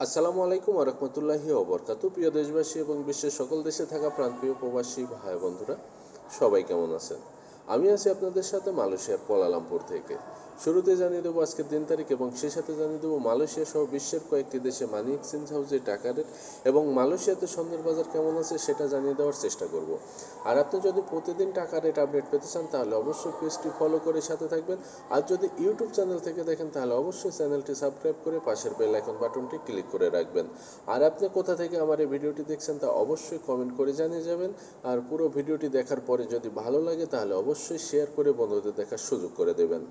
আসসালামু আলাইকুম আরহামতুল্লাহি অবরকাত প্রিয় দেশবাসী এবং বিশ্বের সকল দেশে থাকা প্রান্তীয় প্রবাসী ভাই বন্ধুরা, সবাই কেমন আছেন? আমি আছি আপনাদের সাথে মালয়েশিয়ার কোয়ালালামপুর থেকে। শুরুতে জানিয়ে দেবো আজকের দিন তারিখ এবং সেই সাথে জানিয়ে দেবো মালয়েশিয়া সহ বিশ্বের কয়েকটি দেশে মানি এক্সচেঞ্জ হাউসে টাকা রেট এবং মালয়েশিয়াতে স্বর্ণের বাজার কেমন আছে সেটা জানিয়ে দেওয়ার চেষ্টা করব। আর আপনি যদি প্রতিদিন টাকা রেট আপডেট পেতে চান, তাহলে অবশ্যই পেজটি ফলো করে সাথে থাকবেন। আর যদি ইউটিউব চ্যানেল থেকে দেখেন, তাহলে অবশ্যই চ্যানেলটি সাবস্ক্রাইব করে পাশের বেল আইকন বাটনটি ক্লিক করে রাখবেন। আর আপনি কোথা থেকে আমার এই ভিডিওটি দেখছেন, তা অবশ্যই কমেন্ট করে জানিয়ে যাবেন। আর পুরো ভিডিওটি দেখার পরে যদি ভালো লাগে, তাহলে অবশ্যই শেয়ার করে বন্ধুদের দেখার সুযোগ করে দেবেন।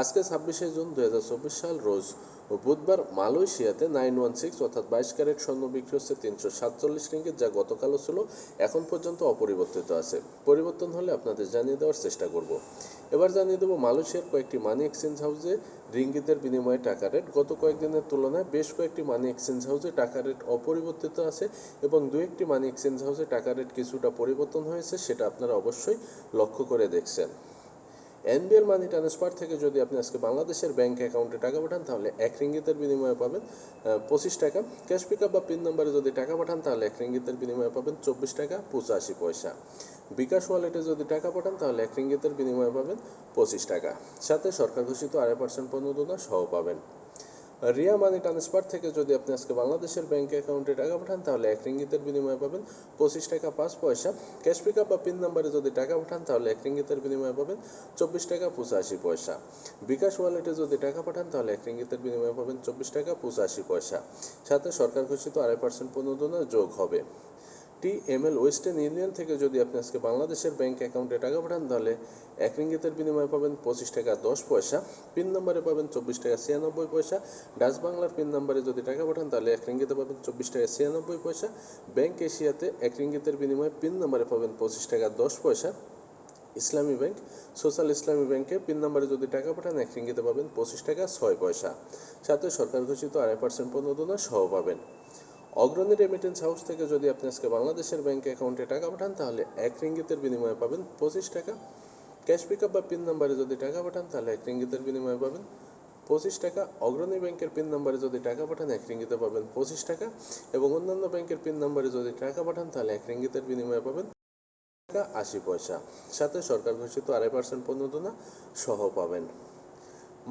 আজকে ছাব্বিশে জুন দু হাজার চব্বিশ সাল রোজ ও বুধবার মালয়েশিয়াতে নাইন ওয়ান সিক্স অর্থাৎ বাইশ ক্যারেট স্বর্ণ বিক্রি হচ্ছে তিনশো সাতচল্লিশ রিঙ্গিত, যা গতকালও ছিল, এখন পর্যন্ত অপরিবর্তিত আছে। পরিবর্তন হলে আপনাদের জানিয়ে দেওয়ার চেষ্টা করব। এবার জানিয়ে দেবো মালয়েশিয়ার কয়েকটি মানি এক্সচেঞ্জ হাউসে রিঙ্গিতের বিনিময়ে টাকা রেট গত কয়েকদিনের তুলনায় বেশ কয়েকটি মানি এক্সচেঞ্জ হাউসে টাকা রেট অপরিবর্তিত আছে এবং দু একটি মানি এক্সচেঞ্জ হাউসে টাকা রেট কিছুটা পরিবর্তন হয়েছে, সেটা আপনারা অবশ্যই লক্ষ্য করে দেখছেন। এনবিএল মানি ট্রান্সফার থেকে যদি আপনি আজকে বাংলাদেশের ব্যাঙ্ক অ্যাকাউন্টে টাকা পাঠান, তাহলে এক রিঙ্গিতের বিনিময়ে পাবেন পঁচিশ টাকা। ক্যাশ পিক বা পিন নম্বরে যদি টাকা পাঠান, তাহলে এক রিঙ্গিতের বিনিময়ে পাবেন চব্বিশ টাকা পঁচাশি পয়সা। বিকাশ ওয়ালেটে যদি টাকা পাঠান, তাহলে এক রিঙ্গিতের বিনিময়ে পাবেন পঁচিশ টাকা। সাথে সরকার ঘোষিত আড়াই পার্সেন্ট পণ্য সহ পাবেন। রিয়া মানি ট্রান্সফার থেকে যদি আপনি আজকে বাংলাদেশের ব্যাংক অ্যাকাউন্টে টাকা পাঠান, তাহলে এক রিঙ্গিতের বিনিময়ে পাবেন পঁচিশ টাকা পাঁচ পয়সা। ক্যাশ পিক বা পিন নাম্বারে যদি টাকা পাঠান, তাহলে এক রিঙ্গিতের বিনিময়ে পাবেন চব্বিশ টাকা পঁচাশি পয়সা। বিকাশ ওয়ালেটে যদি টাকা পাঠান, তাহলে এক রিঙ্গিতের বিনিময়ে পাবেন চব্বিশ টাকা পঁচাশি পয়সা। সাথে সরকার ঘোষিত আড়াই পার্সেন্ট পুনর্দনা যোগ হবে। T M L Western Union থেকে যদি আপনি আজকে বাংলাদেশের ব্যাংক অ্যাকাউন্টে টাকা পাঠান, তাহলে এক রিঙ্গিতের বিনিময়ে পাবেন পঁচিশ টাকা দশ পয়সা, পিন নম্বরে পাবেন চব্বিশ টাকা ছিয়ানব্বই পয়সা। ডাচ বাংলার পিন নম্বরে যদি টাকা পাঠান, তাহলে এক রিঙ্গিতে পাবেন চব্বিশ টাকা ছিয়ানব্বই পয়সা। ব্যাংক এশিয়াতে এক রিঙ্গিতের বিনিময়ে পিন নম্বরে পাবেন পঁচিশ টাকা দশ পয়সা। ইসলামী ব্যাংক, সোশ্যাল ইসলামী ব্যাংকে পিন নম্বরে যদি টাকা পাঠান, এক রিঙ্গিতে পাবেন পঁচিশ টাকা ছয় পয়সা। সাথে সরকার ঘোষিত আড়াই পার্সেন্ট প্রণোদনা সহ পাবেন। অগ্রণী রেমিটেন্স হাউস থেকে যদি আপনি আজকে বাংলাদেশের ব্যাংক অ্যাকাউন্টে টাকা পাঠান, তাহলে এক রিঙ্গিতের বিনিময়ে পাবেন পঁচিশ টাকা। ক্যাশ পিক বা পিন নাম্বারে যদি টাকা পাঠান, তাহলে এক রিঙ্গিতের বিনিময়ে পাবেন পঁচিশ টাকা। অগ্রণী ব্যাংকের পিন নাম্বারে যদি টাকা পাঠান, এক রিঙ্গিতে পাবেন পঁচিশ টাকা। এবং অন্যান্য ব্যাংকের পিন নাম্বারে যদি টাকা পাঠান, তাহলে এক রিঙ্গিতের বিনিময়ে পাবেন টাকা আশি পয়সা। সাথে সরকার ঘোষিত আড়াই পার্সেন্ট প্রণোদনা সহ পাবেন।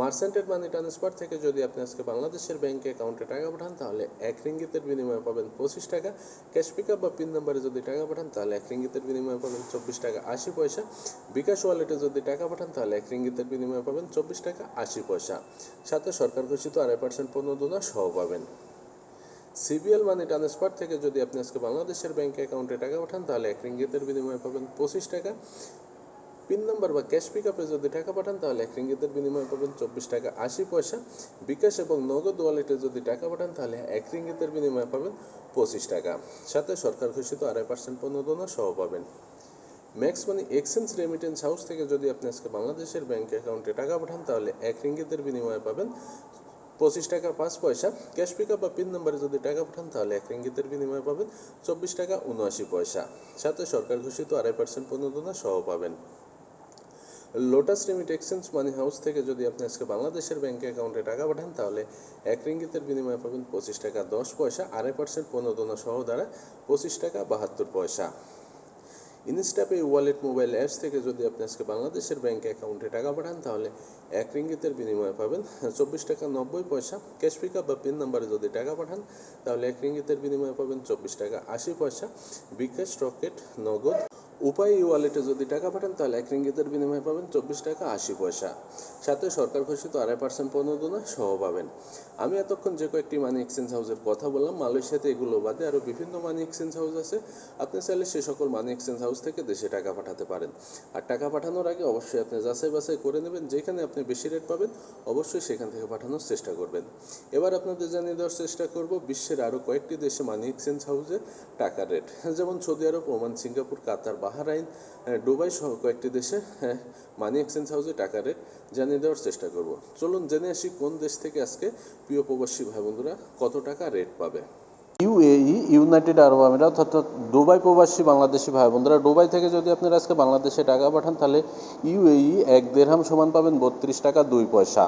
মার্সেন্টেড মানি ট্রান্সফার থেকে যদি আপনি আজকে বাংলাদেশের ব্যাংকে অ্যাকাউন্টে টাকা পাঠান, তাহলে এক রিঙ্গিতের বিনিময়ে পাবেন পঁচিশ টাকা। ক্যাশ পিক আপ বা পিন নাম্বারে যদি টাকা পাঠান, তাহলে এক রিঙ্গিতের বিনিময়ে পাবেন চব্বিশ টাকা আশি পয়সা। বিকাশ ওয়ালেটে যদি টাকা পাঠান, তাহলে এক রিঙ্গিতের বিনিময়ে পাবেন চব্বিশ টাকা আশি পয়সা। সাথে সরকার ঘোষিত আড়াই পার্সেন্ট পণ্য প্রণোদনা সহ পাবেন। সিবিএল মানি ট্রান্সফার থেকে যদি আপনি আজকে বাংলাদেশের ব্যাংক অ্যাকাউন্টে টাকা পাঠান, তাহলে এক রিঙ্গিতের বিনিময়ে পাবেন পঁচিশ টাকা। পিন নাম্বার বা ক্যাশ পিক আপে যদি টাকা পাঠান, তাহলে এক রিঙ্গিতের বিনিময়ে পাবেন চব্বিশ টাকা আশি পয়সা। বিকাশ এবং নগদ ওয়ালেটে যদি টাকা পাঠান, তাহলে এক রিঙ্গিতের বিনিময়ে পাবেন পঁচিশ টাকা। সাথে সরকার ঘোষিত আড়াই পার্সেন্ট প্রণোদনা সহ পাবেন। Max Money Exchange remittance house থেকে যদি আপনি আজকে বাংলাদেশের ব্যাংক অ্যাকাউন্টে টাকা পাঠান, তাহলে এক রিঙ্গিতের বিনিময়ে পাবেন পঁচিশ টাকা পাঁচ পয়সা। ক্যাশ পিক বা পিন নাম্বারে যদি টাকা পাঠান, তাহলে এক রিঙ্গিতের বিনিময়ে পাবেন চব্বিশ টাকা উনআশি পয়সা। সাথে সরকার ঘোষিত আড়াই পার্সেন্ট প্রণোদনা সহ পাবেন। Lotus Remit Exchange Money House থেকে যদি আপনি আজকে বাংলাদেশের ব্যাংকে অ্যাকাউন্টে টাকা পাঠান, তাহলে এক রিঙ্গিতের বিনিময়ে পাবেন পঁচিশ টাকা দশ পয়সা আড়াই পার্সেন্ট প্রণোদনা সহ দ্বারা পঁচিশ টাকা বাহাত্তর পয়সা। ইনস্টাপে ওয়ালেট মোবাইল অ্যাপস থেকে যদি আপনি আজকে বাংলাদেশের ব্যাংক অ্যাকাউন্টে টাকা পাঠান, তাহলে এক রিঙ্গিতের বিনিময়ে পাবেন চব্বিশ টাকা নব্বই পয়সা। ক্যাশ পিক বা পিন নাম্বারে যদি টাকা পাঠান, তাহলে এক রিঙ্গিতের বিনিময়ে পাবেন চব্বিশ টাকা আশি পয়সা। বিকাশ রকেট নগদ উপায় ওয়ালেটে যদি টাকা পাঠান, তাহলে এক রিঙ্গিতের বিনিময়ে পাবেন চব্বিশ টাকা আশি পয়সা। সাথে সরকার ঘোষিত আড়াই পার্সেন্ট পণ্য প্রণোদনা সহ পাবেন। আমি এতক্ষণ যে কয়েকটি মানি এক্সচেঞ্জ হাউসের কথা বললাম, মালয়েশিয়াতে এগুলো বাদে আরও বিভিন্ন মানি এক্সচেঞ্জ হাউস আছে। আপনি চাইলে সে সকল মানি এক্সচেঞ্জ হাউস থেকে দেশে টাকা পাঠাতে পারেন। আর টাকা পাঠানোর আগে অবশ্যই আপনি যাচাই বাছাই করে নেবেন, যেখানে আপনি বেশি রেট পাবেন, অবশ্যই সেখান থেকে পাঠানোর চেষ্টা করবেন। এবার আপনাদের জানিয়ে দেওয়ার চেষ্টা করব, বিশ্বের আরও কয়েকটি দেশে মানি এক্সচেঞ্জ হাউসে টাকার রেট যেমন Saudi Arab, Oman, Singapore, Qatar Bahrain Dubai সহ কয়েকটি দেশে মানি এক্সচেঞ্জ হাউসে টাকা রেট জানিয়ে দেওয়ার চেষ্টা করব। চলুন জেনে আসি কোন দেশ থেকে আজকে প্রিয় প্রবাসী ভাই বন্ধুরা কত টাকা রেট পাবে। ইউএই ইউনাইটেড আরব আমিরাত অর্থাৎ দুবাই প্রবাসী বাংলাদেশি ভাই বোনরা দুবাই থেকে যদি আপনারা আজকে বাংলাদেশে টাকা পাঠান, তাহলে ইউএই এক দেড়হাম সমান পাবেন বত্রিশ টাকা দুই পয়সা।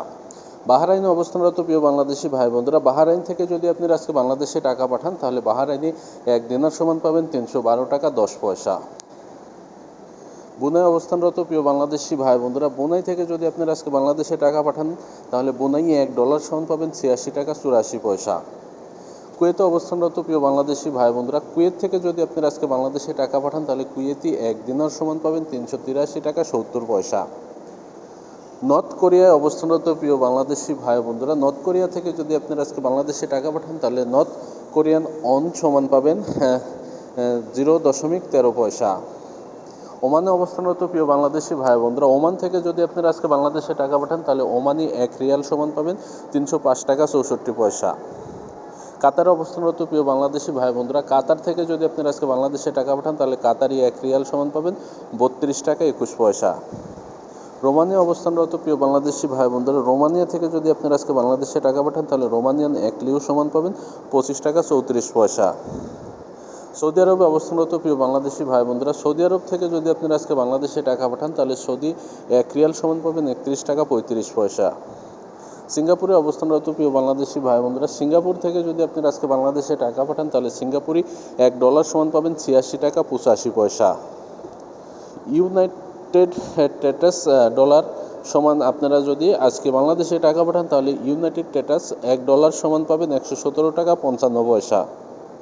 বাহারাইনে অবস্থানরত প্রিয় বাংলাদেশি ভাই বন্ধুরা বাহারাইন থেকে যদি আপনি আজকে বাংলাদেশে টাকা পাঠান, তাহলে বাহারাইনে এক দিনার সমান পাবেন তিনশো বারো টাকা দশ পয়সা। বুনাই অবস্থানরত প্রিয় বাংলাদেশি ভাই বন্ধুরা, বুনাই থেকে যদি আপনি আজকে বাংলাদেশে টাকা পাঠান, তাহলে বুনাই এক ডলার সমান পাবেন ছিয়াশি টাকা চুরাশি পয়সা। কুয়েতে অবস্থানরত প্রিয় বাংলাদেশি ভাই বন্ধুরা, কুয়েত থেকে যদি আপনি আজকে বাংলাদেশে টাকা পাঠান, তাহলে কুয়েতি এক দিনার সমান পাবেন তিনশো তিরাশি টাকা সত্তর পয়সা। নর্থ কোরিয়ায় অবস্থানরত প্রিয় বাংলাদেশি ভাই বন্ধুরা, নর্থ কোরিয়া থেকে যদি আপনি আজকে বাংলাদেশে টাকা পাঠান, তাহলে নর্থ কোরিয়ান অন সমান পাবেন জিরো দশমিক তেরো পয়সা। ওমানে অবস্থানরত প্রিয় বাংলাদেশি ভাই বন্ধুরা ওমান থেকে যদি আপনারা আজকে বাংলাদেশে টাকা পাঠান, তাহলে ওমানি এক রিয়াল সমান পাবেন তিনশো পাঁচ টাকা চৌষট্টি পয়সা। কাতারে অবস্থানরত প্রিয় বাংলাদেশি ভাই বন্ধুরা কাতার থেকে যদি আপনারা আজকে বাংলাদেশে টাকা পাঠান, তাহলে কাতারি এক রিয়াল সমান পাবেন বত্রিশ টাকা একুশ পয়সা। রোমানিয়া অবস্থানরত প্রিয় বাংলাদেশি ভাই বন্ধুরা রোমানিয়া থেকে যদি আপনারা আজকে বাংলাদেশে টাকা পাঠান, তাহলে রোমানিয়ান এক লিউ সমান পাবেন পঁচিশ টাকা চৌত্রিশ পয়সা। সৌদি আরবে অবস্থানরত প্রিয় বাংলাদেশি ভাই বন্ধুরা সৌদি আরব থেকে যদি আপনারা আজকে বাংলাদেশে টাকা পাঠান, তাহলে সৌদি এক রিয়াল সমান পাবেন একত্রিশ টাকা পঁয়ত্রিশ পয়সা। সিঙ্গাপুরে অবস্থানরত প্রিয় বাংলাদেশি ভাই বন্ধুরা সিঙ্গাপুর থেকে যদি আপনারা আজকে বাংলাদেশে টাকা পাঠান, তাহলে সিঙ্গাপুরি এক ডলার সমান পাবেন ছিয়াশি টাকা পঁচাশি পয়সা। ইউনাইটেড টেটাস ডলার সমান আপনারা যদি আজকে বাংলাদেশে টাকা পাঠান, তাহলে ইউনাইটেড টেটাস এক ডলার সমান পাবেন একশো সতেরো টাকা পঞ্চান্ন পয়সা।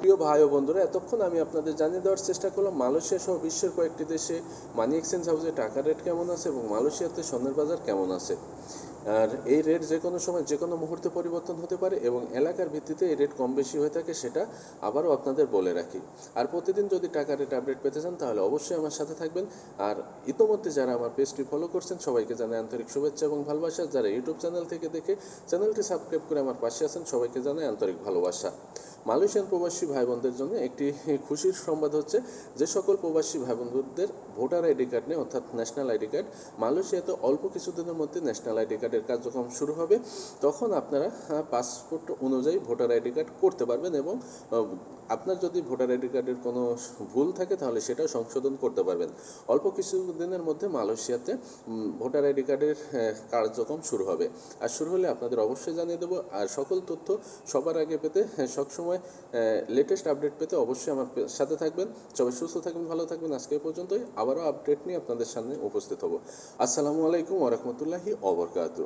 প্রিয় ভাই ও বন্ধুরা, এতক্ষণ আমি আপনাদের জানিয়ে দেওয়ার চেষ্টা করলাম মালয়েশিয়া সহ বিশ্বের কয়েকটি দেশে মানি এক্সচেঞ্জ হাউসে টাকা রেট কেমন আছে এবং মালয়েশিয়াতে স্বর্ণের বাজার কেমন আছে। আর এই রেট যে কোনো সময় যে কোনো মুহূর্তে পরিবর্তন হতে পারে এবং এলাকার ভিত্তিতে এই রেট কম বেশি হয়ে থাকে সেটা আবারও আপনাদের বলে রাখি। আর প্রতিদিন যদি টাকা রেট আপডেট পেতে চান তাহলে অবশ্যই আমার সাথে থাকবেন। আর ইতোমধ্যে যারা আমার পেজটি ফলো করছেন, সবাইকে জানাই আন্তরিক শুভেচ্ছা এবং ভালোবাসা। যারা ইউটিউব চ্যানেল থেকে দেখে চ্যানেলটি সাবস্ক্রাইব করে আমার পাশে আছেন, সবাইকে জানাই আন্তরিক ভালোবাসা। মালয়েশিয়ান প্রবাসী ভাই বোনদের জন্য একটি খুশির সংবাদ হচ্ছে, যে সকল প্রবাসী ভাই বোনদের ভোটার আইডি কার্ড নেই অর্থাৎ ন্যাশনাল আইডি কার্ড, মালয়েশিয়াতে অল্প কিছুদিনের মধ্যে ন্যাশনাল আইডি কার্ডের কার্যক্রম শুরু হবে তখন আপনারা পাসপোর্ট অনুযায়ী ভোটার আইডি কার্ড করতে পারবেন এবং আপনার যদি ভোটার আইডি কার্ডের কোনো ভুল থাকে তাহলে সেটাও সংশোধন করতে পারবেন। অল্প কিছু দিনের মধ্যে মালয়েশিয়াতে ভোটার আইডি কার্ডের কার্যক্রম শুরু হবে। আর শুরু হলে আপনাদের অবশ্যই জানিয়ে দেবো আর সকল তথ্য সবার আগে পেতে হ্যাঁ, সবসময় লেটেস্ট আপডেট পেতে অবশ্যই আমার সাথে থাকবেন। সবাই সুস্থ থাকবেন ভালো থাকবেন। আজকে পর্যন্তই। আবারও আপডেট নিয়ে আপনাদের সামনে উপস্থিত হব। আসসালামু আলাইকুম ওরহমতুল্লাহি অবরকাতু